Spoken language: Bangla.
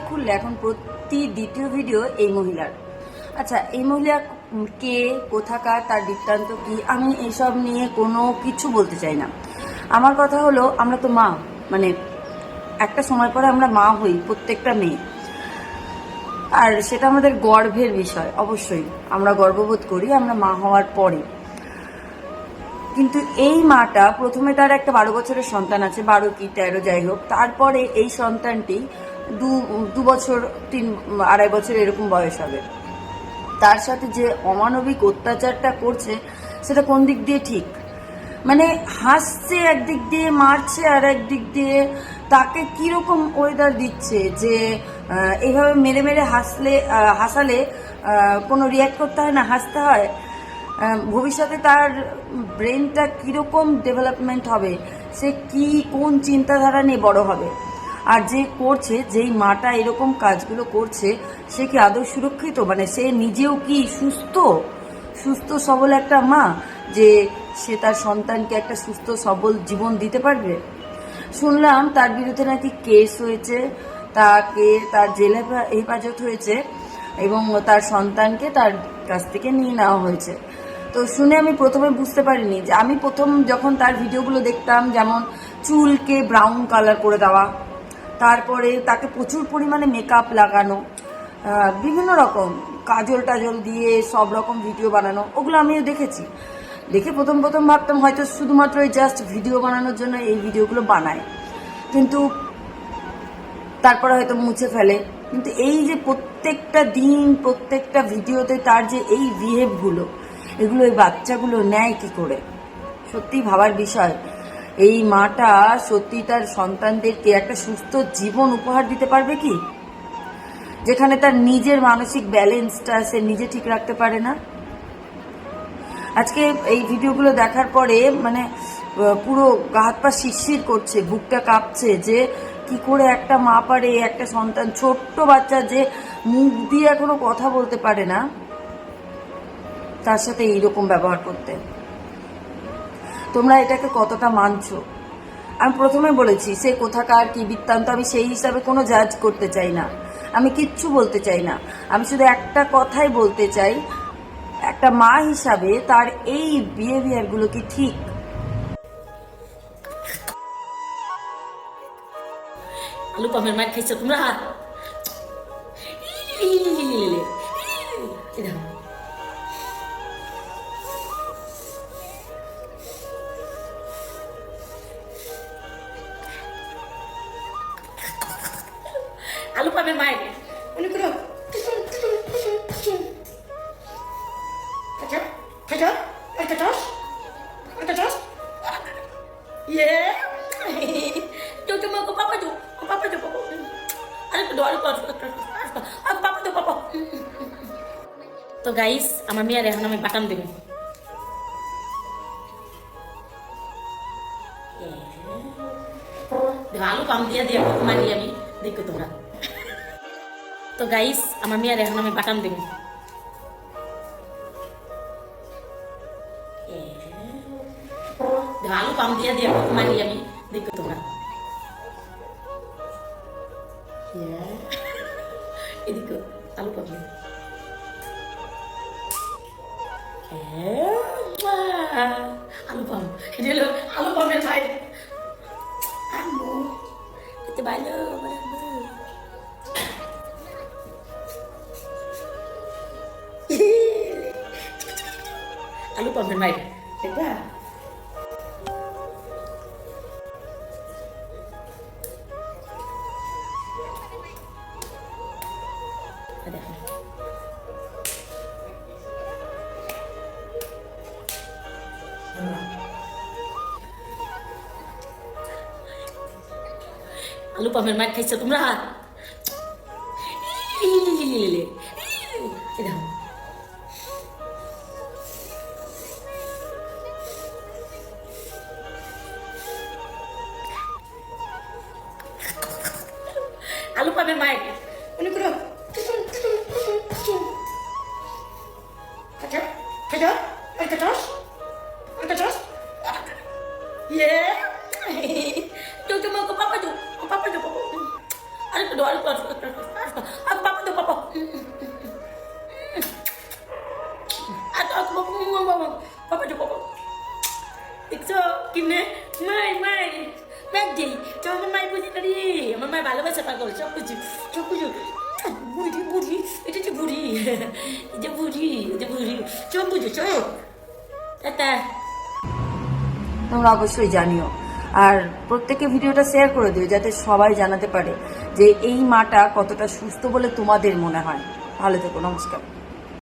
খুললে এখন প্রতি দ্বিতীয় ভিডিও এই মহিলার। আচ্ছা এই মহিলা কে, কোথাকার, তার বৃত্তান্ত কি? আমি এসব নিয়ে কোনো কিছু বলতে চাই না। আমার কথা হলো, আমরা তো মা মানে একটা সময় পরে আমরা মা হই, প্রত্যেকটা মেয়ে। আর সেটা আমাদের গর্বের বিষয়, অবশ্যই। আমরা গর্ববোধ করি, আমরা মা হওয়ার পরে। কিন্তু এই মাটা, প্রথমে তার একটা বারো বছরের সন্তান আছে, বারো কি, তেরো, যাই হোক। তারপরে এই সন্তানটি দু দু বছর তিন আড়াই বছর এরকম বয়স হবে। তার সাথে যে অমানবিক অত্যাচারটা করছে সেটা কোন দিক দিয়ে ঠিক? মানে হাসছে একদিক দিয়ে মারছে আর একদিক দিয়ে তাকে কীরকম ওয়েদার দিচ্ছে যে আহ, এইভাবে মেরে মেরে হাসলে হাসালে কোনো রিয়াক্ট করতে হয় না হাসতে হয়? ভবিষ্যতে তার ব্রেনটা কীরকম ডেভেলপমেন্ট হবে? সে কি কোন চিন্তাধারা নিয়ে বড় হবে? আর যে করছে, যেই মাটা এরকম কাজগুলো করছে, সে কি আদৌ সুরক্ষিত? মানে সে নিজেও কি সুস্থ? সুস্থ সবল একটা মা যে সে তার সন্তানকে একটা সুস্থ সবল জীবন দিতে পারবে? শুনলাম তার বিরুদ্ধে নাকি কেস হয়েছে তাকে তার জেলে হেফাজত হয়েছে এবং তার সন্তানকে তার কাছ থেকে নিয়ে নেওয়া হয়েছে। তো শুনে আমি প্রথমে বুঝতে পারিনি যে আমি প্রথম যখন তার ভিডিওগুলো দেখতাম, যেমন চুলকে ব্রাউন কালার করে দেওয়া তারপরে তাকে প্রচুর পরিমাণে মেকআপ লাগানো বিভিন্ন রকম কাজল টাজল দিয়ে সব রকম ভিডিও বানানো, ওগুলো আমিও দেখেছি। দেখে প্রথম প্রথম ভাবতাম হয়তো শুধুমাত্র এই জাস্ট ভিডিও বানানোর জন্য এই ভিডিওগুলো বানায়। কিন্তু তারপরে হয়তো মুছে ফেলে। কিন্তু এই যে প্রত্যেকটা দিন, প্রত্যেকটা ভিডিওতে তার যে এই বিহেভগুলো এগুলো এই বাচ্চাগুলো নেয় কি করে? সত্যি ভাবার বিষয়। এই মাটা সত্যি তার সন্তানদেরকে একটা সুস্থ জীবন উপহার দিতে পারবে কি? যেখানে তার নিজের মানসিক ব্যালেন্সটা সে নিজে ঠিক রাখতে পারে না। আজকে এই ভিডিওগুলো দেখার পরে মানে পুরো গা হাত পা শিরশির করছে, বুকটা কাঁপছে যে কি করে একটা মা পারে, একটা সন্তান ছোট্ট বাচ্চা যে মুখ দিয়ে এখনও কথা বলতে পারে না, তার সাথে এইরকম ব্যবহার করতে। তোমরা এটাকে কতটা মানছো আমি প্রথমে বলেছি সে কোথাকার কি বৃত্তান্ত আমি সেই হিসাবে কোনো জাজ করতে চাই না আমি কিচ্ছু বলতে চাই না আমি শুধু একটা কথাই বলতে চাই একটা মা হিসাবে তার এই বিহেভিয়ারগুলো কি ঠিক আলু মার খাইছো তোমরা ada papa tuh papa. তো গাইস আমার মেয়ের এখন আমি বাটাম দেব। আলু পাম দিয়া দিয়া মারি আমি দেখো তোমরা। তো গাইস আমার মেয়ের এখন আমি বাটাম দেব দেখো আলু পাম দিয়া দিয়া মারি আমি দেখো তোমরা এদিকে আলু পাবি আলু পাম এটা হলো আলু পামের বাইরে আম্মু এতে ভালো คนเป็นใหม่เป็นว่าลูกปลาเป็นมัใครสุดตุ้มรา papa. আরেকটু দাও আরেকটু আরেকটু আরেকটু আরেকটু আরে পাপা দাও পাপা। আমার ভালোবাসে, পাগল সব বুঝি বুড়ি বুড়ি, এটা যে বুড়ি যে বুড়ি যে বুড়ি। সব বুঝো সব তোমরা অবশ্যই জানিও। আর প্রত্যেকে ভিডিওটা শেয়ার করে দিও, যাতে সবাই জানাতে পারে যে এই মাটা কতটা সুস্থ বলে তোমাদের মনে হয়। ভালো থেকো, নমস্কার।